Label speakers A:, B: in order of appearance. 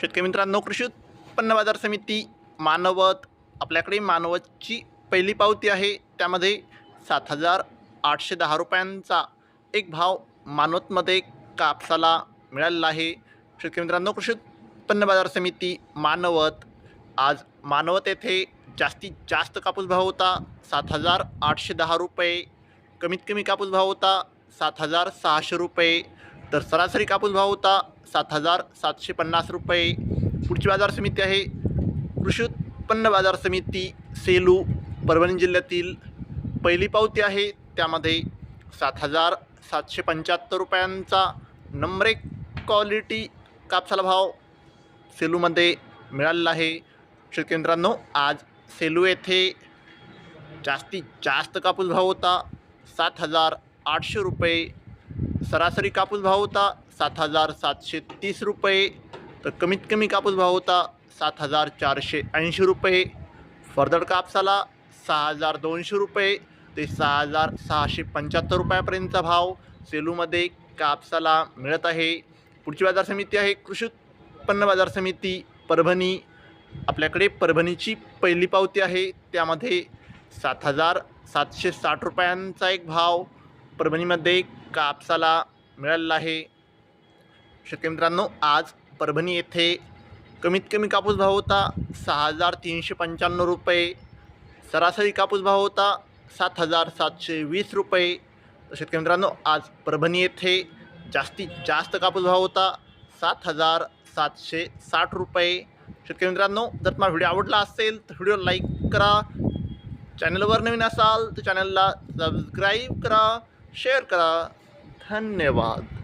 A: शेतकरी मित्रांनो कृषी उत्पन्न बाजार समिती मानवत आपल्याकडे मानवतची पहिली पावती आहे. त्यामध्ये सात हजार आठशे दहा रुपयांचा एक भाव मानवतमध्ये कापसाला मिळालेला आहे. शेतकरी मित्रांनो कृषी उत्पन्न बाजार समिती मानवत आज मानवत येथे जास्तीत जास्त कापूस भाव होता. सात हजार आठशे दहा रुपये. कमीत कमी कापूस भाव होता सात हजार सहाशे रुपये. तर सरासरी कापूस भाव होता सात हजार सातशे पन्नास रुपये. पुढची बाजार समिती आहे कृषी उत्पन्न बाजार समिती सेलू परभणी जिल्ह्यातील पहिली पावती आहे. त्यामध्ये सात हजार सातशे पंच्याहत्तर रुपयांचा नंबर एक क्वालिटी कापसाला भाव सेलूमध्ये मिळालेला आहे. शेतकेंद्रांनो आज सेलू येथे जास्तीत जास्त कापूस भाव होता सात हजार आठशे रुपये. सरासरी कापूस भाव होता सात हजार सातशे तीस रुपये तर कमीत कमी कापूस भाव होता सात हजार चारशे ऐंशी रुपये. फर्दर कापसाला सहा हजार दोनशे रुपये ते सहा हजार सहाशे पंच्याहत्तर रुपयापर्यंतचा भाव सेलूमध्ये कापसाला मिळत आहे. पुढची बाजार समिती आहे कृषी उत्पन्न बाजार समिती परभणी. आपल्याकडे परभणीची पहिली पावती आहे त्यामध्ये सात हजार सातशे साठ रुपयांचा एक भाव परभणीमध्ये कापसाला मिळालेला आहे. शेतकरी मित्रांनो आज परभणी येथे कमीत कमी कापूस भाव होता सहा हजार तीनशे पंच्याण्णव रुपये सरासरी कापूस भाव होता सात हजार सातशे वीस रुपये. शेतकरी मित्रांनो आज परभणी येथे जास्तीत जास्त कापूस भाव होता सात हजार सातशे साठ रुपये. शेतकरी मित्रांनो जर तुम्हाला व्हिडिओ आवडला असेल तर व्हिडिओ लाईक करा. चॅनलवर नवीन असाल तर चॅनलला सबस्क्राईब करा. शेअर करा. धन्यवाद.